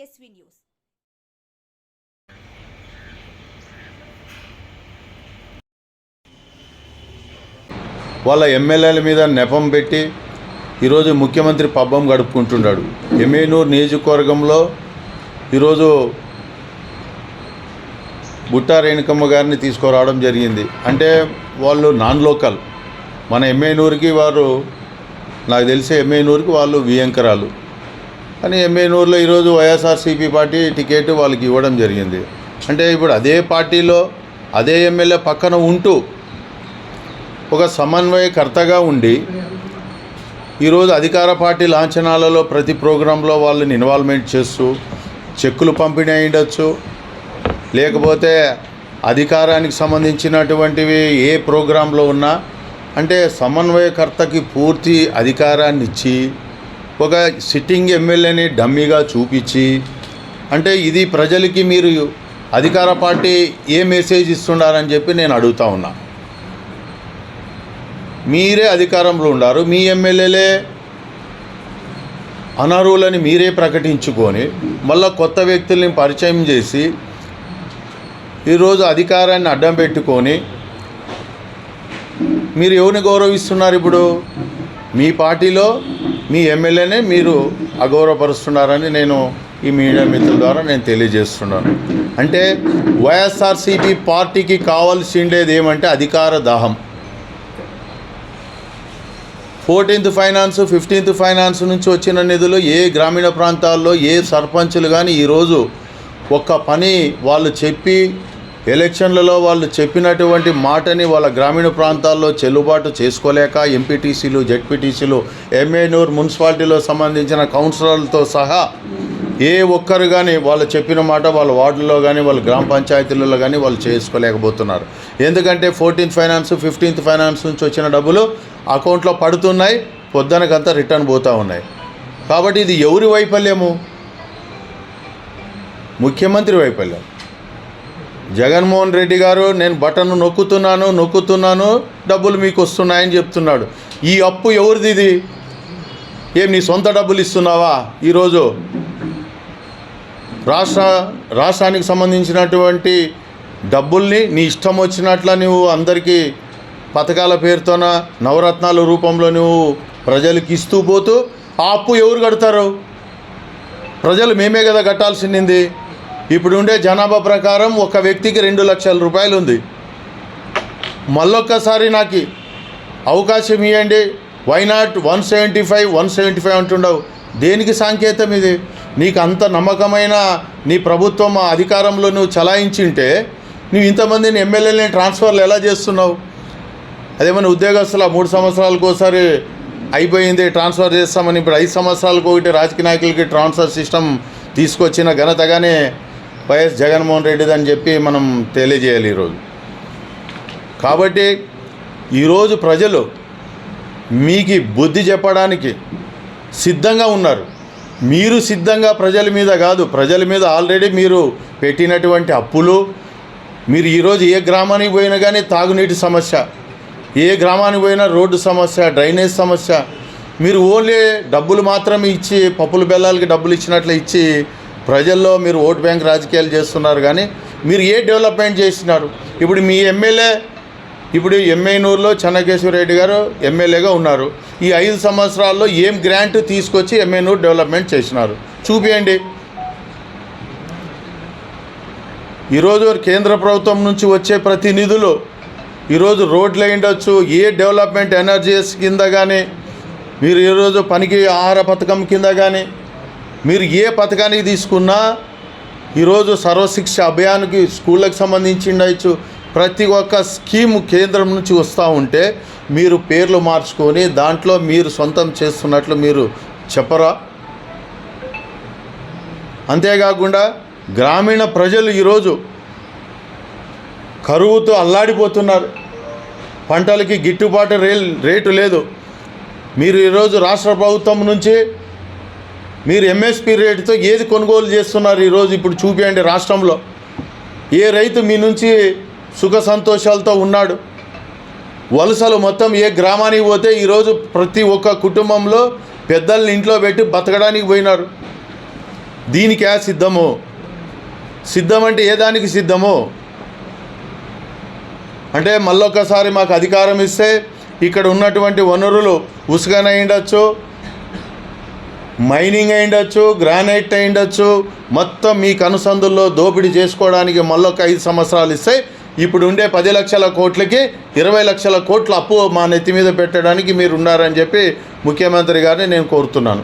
బీఎస్వీ news. వాళ్ళ ఎమ్మెల్యేల మీద నెపం పెట్టి ఈరోజు ముఖ్యమంత్రి పబ్బం గడుపుకుంటున్నాడు. ఎమేనూరు నియోజకవర్గంలో ఈరోజు బుట్టా రేణుకమ్మ గారిని తీసుకురావడం జరిగింది. అంటే వాళ్ళు నాన్ లోకల్. మన ఎమ్మెనూరుకి వారు నాకు తెలిసే ఎమ్మెనూరుకి వాళ్ళు వియంకరాలు. కానీ ఎమ్మెనూరులో ఈరోజు వైఎస్ఆర్సీపీ పార్టీ టికెట్ వాళ్ళకి ఇవ్వడం జరిగింది. అంటే ఇప్పుడు అదే పార్టీలో అదే ఎమ్మెల్యే పక్కన ఉంటూ ఒక సమన్వయకర్తగా ఉండి ఈరోజు అధికార పార్టీ లాంఛనాలలో ప్రతి ప్రోగ్రాంలో వాళ్ళని ఇన్వాల్వ్మెంట్ చేస్తూ చెక్కులు పంపిణీ అయ్యుండొచ్చు. లేకపోతే అధికారానికి సంబంధించినటువంటివి ఏ ప్రోగ్రాంలో ఉన్నా అంటే సమన్వయకర్తకి పూర్తి అధికారాన్ని ఇచ్చి ఒక సిట్టింగ్ ఎమ్మెల్యేని డమ్మీగా చూపించి అంటే ఇది ప్రజలకి మీరు అధికార పార్టీ ఏ మెసేజ్ ఇస్తున్నారని చెప్పి నేను అడుగుతా ఉన్నా. మీరే అధికారంలో ఉన్నారు మీ ఎమ్మెల్యేలే అనర్హులని మీరే ప్రకటించుకొని మళ్ళీ కొత్త వ్యక్తుల్ని పరిచయం చేసి ఈరోజు అధికారాన్ని అడ్డం పెట్టుకొని మీరు ఎవరిని గౌరవిస్తున్నారు ఇప్పుడు? మీ పార్టీలో మీ ఎమ్మెల్యేనే మీరు అగౌరవపరుస్తున్నారని నేను ఈ మీడియా మిత్రుల ద్వారా నేను తెలియజేస్తున్నాను. అంటే వైఎస్ఆర్సీపీ పార్టీకి కావాల్సిండేది ఏమంటే అధికార దాహం. ఫోర్టీన్త్ ఫైనాన్స్ ఫిఫ్టీన్త్ ఫైనాన్స్ నుంచి వచ్చిన నిధులు ఏ గ్రామీణ ప్రాంతాల్లో ఏ సర్పంచులు కానీ ఈరోజు ఒక్క పని వాళ్ళు చెప్పి ఎలక్షన్లలో వాళ్ళు చెప్పినటువంటి మాటని వాళ్ళ గ్రామీణ ప్రాంతాల్లో చెల్లుబాటు చేసుకోలేక ఎంపీటీసీలు జెడ్పీటీసీలు ఎంఏనూర్ మున్సిపాలిటీలో సంబంధించిన కౌన్సిలర్లతో సహా ఏ ఒక్కరు కానీ వాళ్ళు చెప్పిన మాట వాళ్ళ వార్డుల్లో కానీ వాళ్ళ గ్రామ పంచాయతీలలో కానీ వాళ్ళు చేసుకోలేకపోతున్నారు. ఎందుకంటే ఫోర్టీన్త్ ఫైనాన్స్ ఫిఫ్టీన్త్ ఫైనాన్స్ నుంచి వచ్చిన డబ్బులు అకౌంట్లో పడుతున్నాయి పొద్దునకంతా రిటర్న్ పోతూ ఉన్నాయి. కాబట్టి ఇది ఎవరి వైఫల్యము? ముఖ్యమంత్రి వైఫల్యం. జగన్మోహన్ రెడ్డి గారు నేను బటన్ నొక్కుతున్నాను నొక్కుతున్నాను డబ్బులు మీకు వస్తున్నాయని చెప్తున్నాడు. ఈ అప్పు ఎవరిది ఇది? ఏం నీ సొంత డబ్బులు ఇస్తున్నావా? ఈరోజు రాష్ట్ర రాష్ట్రానికి సంబంధించినటువంటి డబ్బుల్ని నీ ఇష్టం వచ్చినట్ల నువ్వు అందరికీ పథకాల పేరుతోన నవరత్నాల రూపంలో నువ్వు ప్రజలకు ఇస్తూ పోతూ ఆ అప్పు ఎవరు కడతారు? ప్రజలు మేమే కదా కట్టాల్సింది. ఇప్పుడు ఉండే జనాభా ప్రకారం ఒక వ్యక్తికి రెండు లక్షల రూపాయలు ఉంది. మళ్ళొక్కసారి నాకు అవకాశం ఇవ్వండి why not one seventy five one seventy five అంటుండవు. దేనికి సాంకేతం ఇది? నీకు అంత నమ్మకమైన నీ ప్రభుత్వం ఆ అధికారంలో నువ్వు చలాయించింటే నువ్వు ఇంతమందిని ఎమ్మెల్యేలని ట్రాన్స్ఫర్లు ఎలా చేస్తున్నావు? అదేమన్నా ఉద్యోగస్తుల మూడు సంవత్సరాలకు ఒకసారి అయిపోయింది ట్రాన్స్ఫర్ చేస్తామని ఇప్పుడు ఐదు సంవత్సరాలకు ఒకటి రాజకీయ నాయకులకి ట్రాన్స్ఫర్ సిస్టమ్ తీసుకొచ్చిన ఘనతగానే వైఎస్ జగన్మోహన్ రెడ్డిది అని చెప్పి మనం తెలియజేయాలి ఈరోజు. కాబట్టి ఈరోజు ప్రజలు మీకు బుద్ధి చెప్పడానికి సిద్ధంగా ఉన్నారు. మీరు సిద్ధంగా ప్రజల మీద కాదు ప్రజల మీద ఆల్రెడీ మీరు పెట్టినటువంటి అప్పులు మీరు ఈరోజు ఏ గ్రామానికి పోయినా కానీ తాగునీటి సమస్య ఏ గ్రామానికి పోయినా రోడ్డు సమస్య డ్రైనేజ్ సమస్య మీరు ఓన్లీ డబ్బులు మాత్రమే ఇచ్చి పప్పులు బెల్లాలకి డబ్బులు ఇచ్చినట్లు ఇచ్చి ప్రజల్లో మీరు ఓటు బ్యాంక్ రాజకీయాలు చేస్తున్నారు కానీ మీరు ఏ డెవలప్మెంట్ చేసినారు? ఇప్పుడు మీ ఎమ్మెల్యే ఇప్పుడు ఎమ్మెనూరులో చెన్నకేశ్వరరెడ్డి గారు ఎమ్మెల్యేగా ఉన్నారు. ఈ ఐదు సంవత్సరాల్లో ఏం గ్రాంట్ తీసుకొచ్చి ఎమ్మెనూరు డెవలప్మెంట్ చేసినారు? చూపియండి. ఈరోజు కేంద్ర ప్రభుత్వం నుంచి వచ్చే ప్రతి నిధులు ఈరోజు రోడ్లు ఉండొచ్చు ఏ డెవలప్మెంట్ ఎనర్జీస్ కింద కానీ మీరు ఈరోజు పనికి ఆహార పథకం కింద కానీ మీరు ఏ పథకానికి తీసుకున్నా ఈరోజు సర్వశిక్ష అభియాన్కి స్కూళ్ళకి సంబంధించి ఉండొచ్చు ప్రతి ఒక్క స్కీము కేంద్రం నుంచి వస్తూ ఉంటే మీరు పేర్లు మార్చుకొని దాంట్లో మీరు సొంతం చేస్తున్నట్లు మీరు చెప్పరా? అంతేకాకుండా గ్రామీణ ప్రజలు ఈరోజు కరువుతో అల్లాడిపోతున్నారు. పంటలకి గిట్టుబాటు రే రేటు లేదు. మీరు ఈరోజు రాష్ట్ర ప్రభుత్వం నుంచి మీరు ఎంఎస్పి రేటుతో ఏది కొనుగోలు చేస్తున్నారు ఈరోజు ఇప్పుడు చూపించండి రాష్ట్రంలో. ఏ రైతు మీ నుంచి సుఖ సంతోషాలతో ఉన్నాడు? వలసలు మొత్తం ఏ గ్రామానికి పోతే ఈరోజు ప్రతి ఒక్క కుటుంబంలో పెద్దల్ని ఇంట్లో పెట్టి బతకడానికి పోయినారు? దీనికి ఆ సిద్ధము? సిద్ధం అంటే ఏ దానికి సిద్ధము? అంటే మళ్ళొక్కసారి మాకు అధికారం ఇస్తే ఇక్కడ ఉన్నటువంటి వనరులు ఉసుగనై ఉండొచ్చు. మైనింగ్ అయిండొచ్చు గ్రానైట్ అయిండొచ్చు మొత్తం మీ కనుసందుల్లో దోపిడీ చేసుకోవడానికి మళ్ళొక ఐదు సంవత్సరాలు ఇస్తే ఇప్పుడు ఉండే పది లక్షల కోట్లకి ఇరవై లక్షల కోట్ల అప్పు మా నెత్తి మీద పెట్టడానికి మీరు ఉన్నారని చెప్పి ముఖ్యమంత్రి గారిని నేను కోరుతున్నాను.